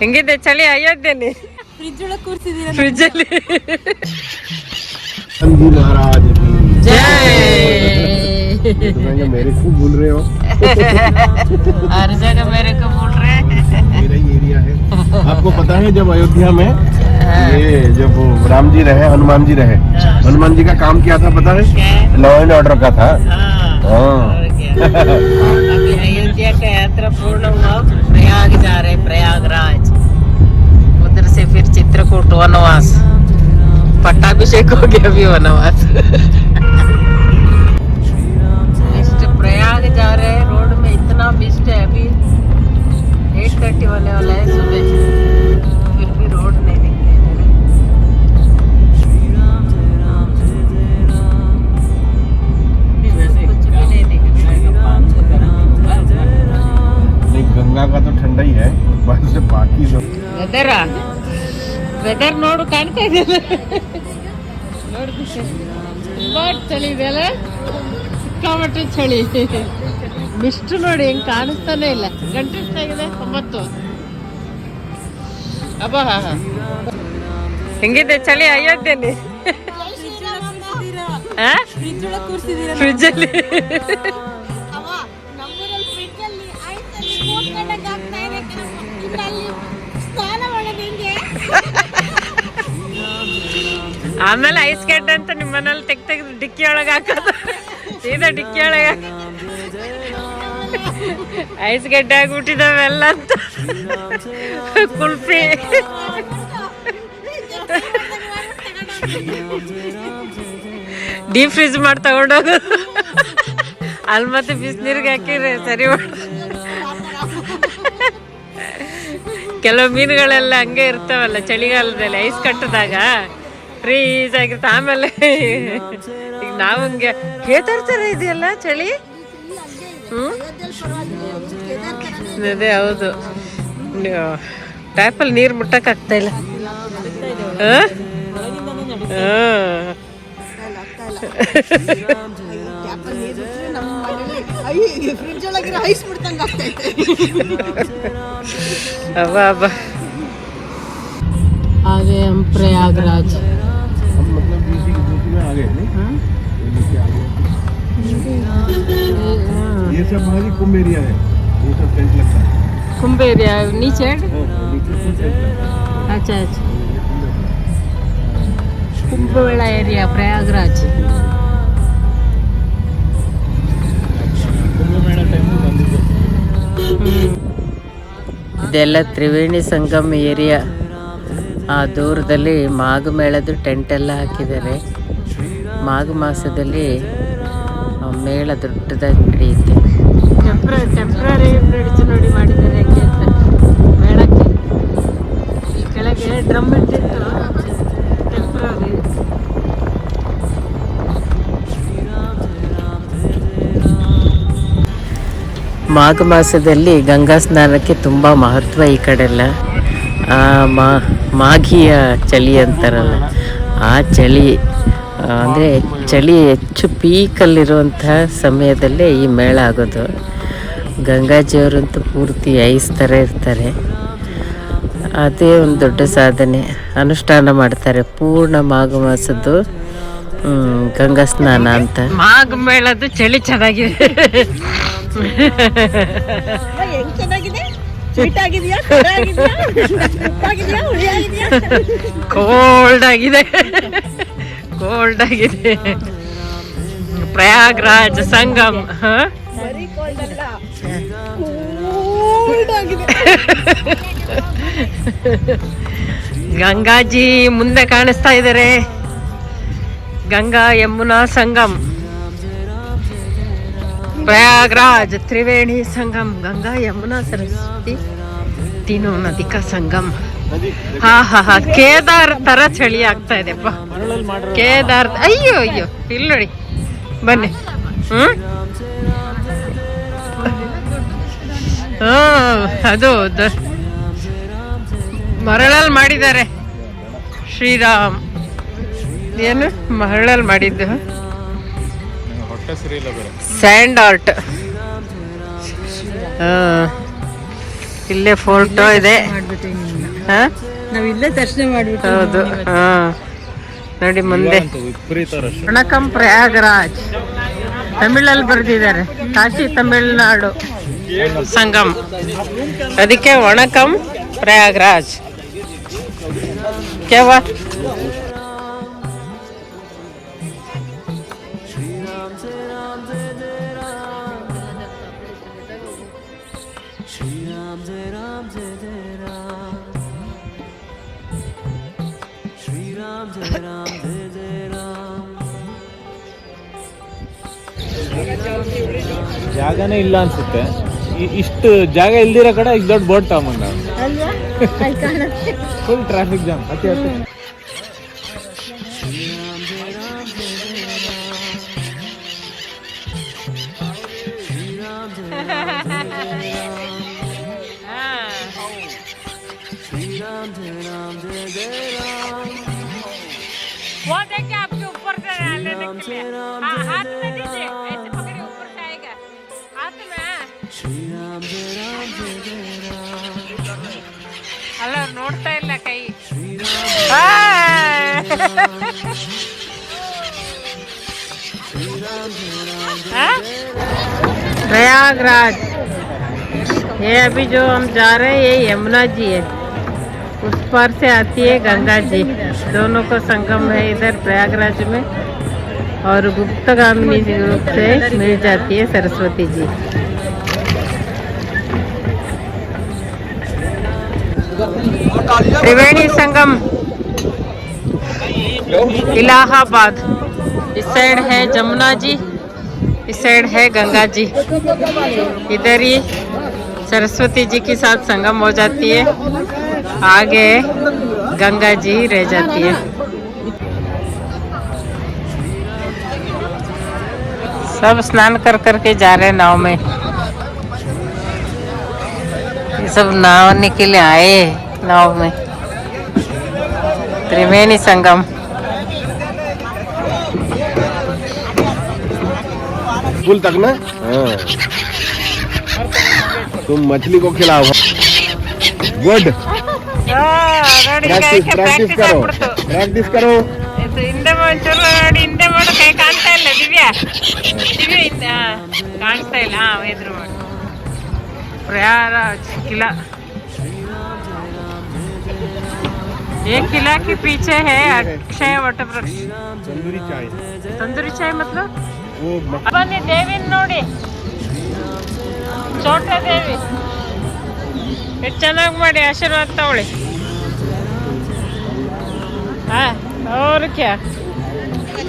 ಹೆಂಗಿದೆ ಚಳಿ ಅಯೋಧ್ಯೆಲಿ ಫ್ರಿಜ್ ಒಳಗೆ ಕೂರ್ಸಿದೀರ ಫ್ರಿಜ್ ಅಲ್ಲಿ गांधी महाराज की ಜೈ तो मैंने मेरे को भूल रहे हो हर जगह मेरे को बोल रहे हैं मेरा ही एरिया है आपको पता है जब अयोध्या में ये जब वो राम जी रहे हनुमान जी रहे हनुमान जी का काम क्या था पता है लॉ एंड ऑर्डर का था हाँ और क्या? अभी अयोध्या का यात्रा पूर्ण हुआ प्रयाग जा रहे प्रयागराज उधर से फिर चित्रकूट वनवास. पट्टाभिषेक हो गया अभी वनवास. प्रयाग जा रहे हैं रोड में इतना मिस्ट है अभी. एट थर्टी होने वाला है सुबह. फिर भी रोड नहीं कुछ भी नहीं दिख रहा गंगा का तो ठंडा ही है बस बाकी सब ವೆದರ್ ನೋಡು ಕಾಣ್ತಾ ಇದೆ ಚಳಿ ಇದೆಯಲ್ಲ? ಸಿಕ್ಕಾಮಟ್ಟೆ ಚಳಿ. ಮಿಸ್ಟು ನೋಡಿ, ಹೆಂಗ್ ಕಾಣಿಸ್ತಾನೆ ಇಲ್ಲ. ಗಂಟೆ ಆಗಿದೆ? ಒಂಬತ್ತು. ಅಬ್ಬಾ ಹೆಂಗಿದೆ ಚಳಿ? ಅಯೋಧ್ಯೆಯಲ್ಲಿ ಫ್ರಿಜ್ ಅಲ್ಲಿ ಅಲ್ಲಿ ಇದೆ ಸ್ನಾನ ಮಾಡೋದು ಹೆಂಗೆ? ಆಮೇಲೆ ಐಸ್ ಕೆಟ್ ಅಂತ ನಿಮ್ಮ ಮನೇಲಿ ತೆಗ್ ತೆಗ್ದು ಡಿಕ್ಕಿ ಒಳಗೆ ಹಾಕೋದು. ಸೀದಾ ಡಿಕ್ಕಿ ಒಳಗೆ ಐಸ್ ಗಡ್ಡೆ ಆಗ್ಬಿಟ್ಟಿದಾವೆಲ್ಲ ಅಂತ ಕುಲ್ಫಿ ಡೀಪ್ ಫ್ರಿಜ್ ಮಾಡಿ ತಗೊಂಡೋಗು. ಅಲ್ಲಿ ಮತ್ತೆ ಬಿಸಿನೀರಿಗೆ ಹಾಕಿದ್ರೆ ಸರಿ ಮಾಡ ಕೆಲವು ಮೀನುಗಳೆಲ್ಲ ಹಂಗೆ ಇರ್ತಾವಲ್ಲ ಚಳಿಗಾಲದಲ್ಲಿ ಐಸ್ ಕಟ್ಟದಾಗ. ಫ್ರೀಸ್ ಆಗಿರುತ್ತೆ. ಆಮೇಲೆ ಈಗ ನಾವು ಹಂಗೆ ಕೇದಾರ್ ಥರ ಇದೆಯಲ್ಲ ಚಳಿ? ಹ್ಮ್? ಅದೇ, ಹೌದು. ಟ್ಯಾಪಲ್ಲಿ ನೀರು ಮುಟ್ಟಕ್ ಆಗ್ತಾ ಇಲ್ಲ. ಆ? ಆ. गए ये सब हमारी कुंभ एरिया है ये सब टेंट लगता है कुंभ एरिया नीचे हाँ, नीचे फुल टेंट लगता है अच्छा अच्छा कुंभ मेला एरिया प्रयागराज ಇದೆಲ್ಲ ತ್ರಿವೇಣಿ ಸಂಗಮ್ ಏರಿಯಾ ಆ ದೂರದಲ್ಲಿ ಮಾಘ ಮೇಳದ ಟೆಂಟ್ ಎಲ್ಲ ಹಾಕಿದ್ದಾರೆ ಮಾಘ ಮಾಸದಲ್ಲಿ ಆ ಮೇಳ ದೊಡ್ಡದಾಗಿ ನಡೆಯುತ್ತೆ ಟೆಂಪ್ರ ಟೆಂಪ್ರರಿ ಬ್ರಿಡ್ಜ್ ನೋಡಿ ಮಾಡಿದ್ದಾರೆ ಹೆಂಗೆ ಅಂತ. ಮೇಳಕ್ಕೆ ಈ ಕೆಳಗೆ ಡ್ರಮ್ ಇಟ್ಟಿತ್ತು. ಟೆಂಪ್ರರಿ ಮಾಘ ಮಾಸದಲ್ಲಿ ಗಂಗಾ ಸ್ನಾನಕ್ಕೆ ತುಂಬ ಮಹತ್ವ ಈ ಕಡೆಲ್ಲ ಮಾಘಿಯ ಚಳಿ ಅಂತಾರಲ್ಲ, ಆ ಚಳಿ ಅಂದರೆ ಚಳಿ ಹೆಚ್ಚು ಪೀಕಲ್ಲಿರುವಂತಹ ಸಮಯದಲ್ಲೇ ಈ ಮೇಳ ಆಗೋದು. ಗಂಗಾಜಿಯವರಂತೂ ಪೂರ್ತಿ ಐಸ್ ಥರ ಇರ್ತಾರೆ. ಅದೇ ಒಂದು ದೊಡ್ಡ ಸಾಧನೆ. ಅನುಷ್ಠಾನ ಮಾಡ್ತಾರೆ ಪೂರ್ಣ ಮಾಘ ಮಾಸದ್ದು ಗಂಗಾ ಸ್ನಾನ ಅಂತ. ಮಾಘ ಮೇಳದ್ದು ಚಳಿ ಚೆನ್ನಾಗಿದೆ. ಕೋಲ್ಡ್ ಆಗಿದೆ. ಕೋಲ್ಡ್ ಆಗಿದೆ. ಪ್ರಯಾಗ್ರಾಜ್ ಸಂಗಮ್ ಗಂಗಾಜಿ ಮುಂದೆ ಕಾಣಿಸ್ತಾ ಇದ್ದಾರೆ. ಗಂಗಾ ಯಮುನಾ ಸಂಗಮ್. ಪ್ರಯಾಗ್ರಾಜ್ ತ್ರಿವೇಣಿ ಸಂಗಮ್, ಗಂಗಾ ಯಮುನಾ ಸರಸ್ವತಿ ತಿನ್ನು ನದಿಕ ಸಂಗಮ್. ಹಾ ಹಾ ಹಾ, ಕೇದಾರ್ ತರ ಚಳಿ ಆಗ್ತಾ ಇದೆ. ಕೇದಾರ್, ಅಯ್ಯೋ ಅಯ್ಯೋ, ಇಲ್ಲ ನೋಡಿ. ಬನ್ನಿ. ಹ್ಮ್? ಅದು ದ- ಮರಳಲ್ಲಿ ಮಾಡಿದ್ದಾರೆ. ಶ್ರೀರಾಮ್. ಏನು? ಮರಳಲ್ಲಿ ಮಾಡಿದ್ದು. And art. ಇಲ್ಲೇ ಫೋಟೋ ಇದೆ. ಹೌದು. ಹಾ. ನೋಡಿ ಮುಂದೆ. ಪ್ರಣಕಂ ಪ್ರಯಾಗರಾಜ್. ತಮಿಳಲ್ಲಿ ಬರೆದಿದ್ದಾರೆ. ಕಾಶಿ ತಮಿಳುನಾಡು. ಸಂಗಮ್ ಅದಕ್ಕೆ ವಣಕಂ ಪ್ರಯಾಗರಾಜ್ ಕೇವಾ ಜಾಗನೇ ಇಲ್ಲ ಅನ್ಸುತ್ತೆ ಇ- ಇಷ್ಟು ಜಾಗ ಇಲ್ದಿರೋ ಕಡೆ ಇಷ್ಟು ದೊಡ್ಡ ಬೋಟ್ ತಗೊಂಬಂದ ಅಲ್ವಾ ಅಲ್ಲಿ ಕಾಣುತ್ತೆ ಫುಲ್ ಟ್ರಾಫಿಕ್ ಜಾಮ್ ಅತಿ ಅತಿ वो देखिए आपके ऊपर से लेने के लिए हाँ, हाथ प्रयागराज। ये अभी जो हम जा रहे हैं, ये यमुना जी है। उस पर से आती है गंगा जी। दोनों का संगम है इधर प्रयागराज में। और गुप्तगामिनी रूप से मिल जाती है सरस्वती जी। त्रिवेणी संगम। इलाहाबाद। इस साइड है जमुना जी, इस साइड है गंगा जी। इधर ही सरस्वती जी के साथ संगम हो जाती है। आगे गंगा जी रह जाती है। सब स्नान कर करके जा रहे हैं नाव में। ये सब नहाने के लिए आए नाव में। त्रिवेणी संगम। पुल तक ना हाँ तुम मछली को खिलाओ गुड प्रैक्टिस प्रैक्टिस करो प्रैक्टिस करो ಇದು ಹಿಂದೆ ಒಂಚೂರು ನೋಡಿ ಹಿಂದೆ ಮಾಡು ಕೈ ಕಾಣ್ತಾ ಇಲ್ಲ ದಿವ್ಯಾ ದಿವ್ಯಾ ಹಿಂದೆ ಹಾ, ಕಾಣಿಸ್ತಾ ಇಲ್ಲ ಹಾ ಎದುರು ಮಾಡಿ प्रयागराज किला ये किला के पीछे है अक्षय वट वृक्ष तंदूरी चाय ತಂದೂರಿ ಚಾಯ್ मतलब वो मक- ಬನ್ನಿ, ದೇವಿನ ನೋಡಿ. ಚೋಟ ದೇವಿ. ಎಷ್ಟು ಚೆನ್ನಾಗಿ ಮಾಡಿ ಆಶೀರ್ವಾದ ತಗೊಳ್ಳಿ. ಹಾಂ ಅವ್ರಕ್ಕೆ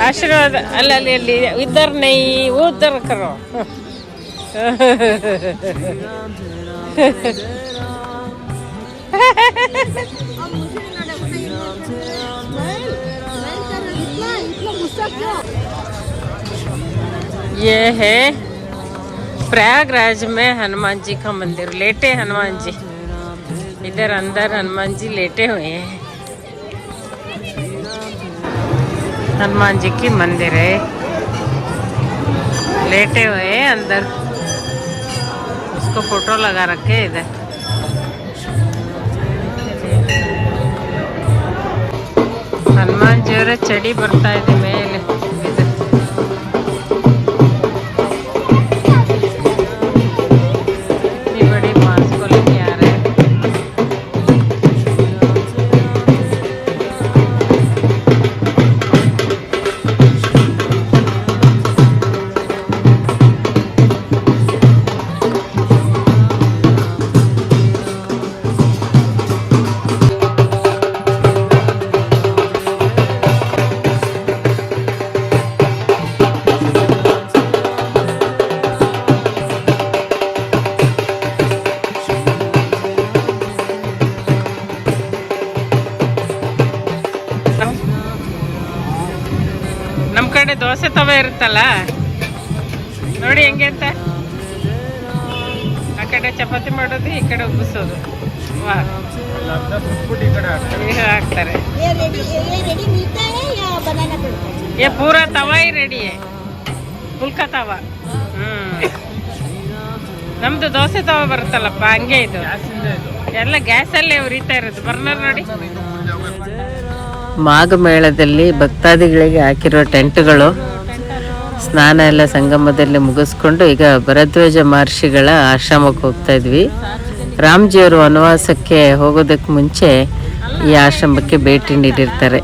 ಆಶೀರ್ವಾದ ಅಲ್ಲಲ್ಲಿ ಅಲ್ಲಿ ಅಲ್ಲಿ ನೈ ಊದರ್ ಕರು. ये है प्रयागराज में हनुमान जी का मंदिर लेटे हनुमान जी इधर अंदर हनुमान जी लेटे हुए हैं हनुमान जी की मंदिर है लेटे हुए हैं अंदर उसको फोटो लगा रखे हैं इधर ಹನುಮಾನ್ ದೇವರ ಚಡಿ ಬರ್ತಾ ಇದೆ ಮೇಲೆ ಬರುತ್ತಲ್ಲ ನೋಡಿ ಹೆಂಗೆ ಅಂತ. ಆ ಕಡೆ ಚಪಾತಿ ಮಾಡೋದು, ಈ ಕಡೆ ಉಬ್ಬಿಸೋದು ಹಾಕ್ತಾರೆ. ಏ, ಪೂರ ತವಾಯಿ ರೆಡಿ ಪುಲ್ಕ ತವ. ಹ್ಞೂ ನಮ್ದು ದೋಸೆ ತವ ಬರುತ್ತಲ್ಲಪ್ಪ, ಹಂಗೆ ಇದು. ಎಲ್ಲ ಗ್ಯಾಸಲ್ಲೇ ಉರಿತಾ ಇರೋದು. ಬರ್ನರ್ ನೋಡಿ. ಮಾಘ ಮೇಳದಲ್ಲಿ ಭಕ್ತಾದಿಗಳಿಗೆ ಹಾಕಿರೋ ಟೆಂಟ್ಗಳು ಸ್ನಾನ ಎಲ್ಲ ಸಂಗಮದಲ್ಲಿ ಮುಗಿಸ್ಕೊಂಡು ಈಗ ಭರದ್ವಾಜ ಮಹರ್ಷಿಗಳ ಆಶ್ರಮಕ್ಕೆ ಹೋಗ್ತಾ ಇದ್ವಿ. ರಾಮ್ಜಿಯವರು ವನವಾಸಕ್ಕೆ ಹೋಗೋದಕ್ಕೆ ಮುಂಚೆ ಈ ಆಶ್ರಮಕ್ಕೆ ಭೇಟಿ ನೀಡಿರ್ತಾರೆ.